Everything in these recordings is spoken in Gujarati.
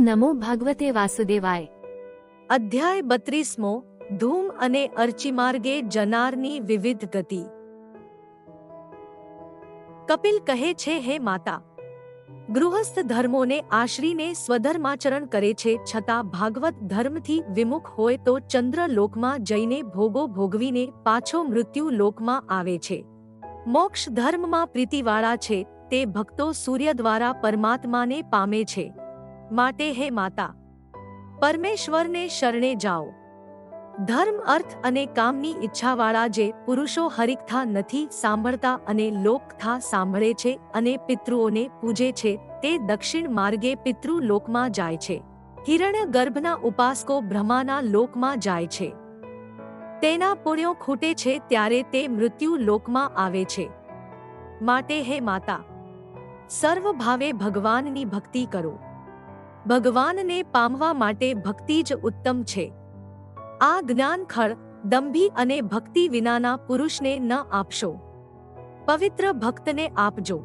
નમો ભાગવતે વાસુદેવાય અધ્યાય બત્રીસમો ધૂમ અને અર્ચિમાર્ગે જનારની વિવિધ ગતિ કપિલ કહે છે હે માતા ગૃહસ્થ ધર્મોને આશરીને સ્વધર્માચરણ કરે છે છતાં ભાગવત ધર્મથી વિમુખ હોય તો ચંદ્ર લોકમાં જઈને ભોગો ભોગવીને પાછો મૃત્યુ લોકમાં આવે છે. મોક્ષ ધર્મમાં પ્રીતિવાળા છે, તે ભક્તો સૂર્ય દ્વારા પરમાત્માને પામે છે. માટે હે માતા, પરમેશ્વરને શરણે જાઓ. ધર્મ, અર્થ અને કામની ઈચ્છાવાળા જે પુરુષો હરિકથા નથી સાંભળતા અને લોકથા સાંભળે છે અને પિતૃઓને પૂજે છે, તે દક્ષિણ માર્ગે પિતૃ લોકમાં જાય છે. હિરણ્ય ગર્ભના ઉપાસકો બ્રહ્માના લોકમાં જાય છે. તેના પુણ્યો ખૂટે છે ત્યારે તે મૃત્યુ લોકમાં આવે છે. માટે હે માતા સર્વ ભાવે ભગવાનની ભક્તિ કરો. ભગવાનને પામવા માટે ભક્તિ જ ઉત્તમ છે. આ જ્ઞાન ખળ દંભી અને ભક્તિ વિનાના પુરુષને ન આપશો. પવિત્ર ભક્તને આપજો.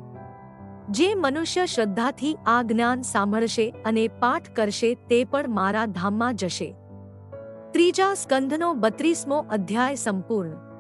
જે મનુષ્ય શ્રદ્ધાથી આ જ્ઞાન સાંભળશે અને પાઠ કરશે તે પણ મારા ધામમાં જશે. ત્રીજા સ્કંધનો બત્રીસમો અધ્યાય સંપૂર્ણ.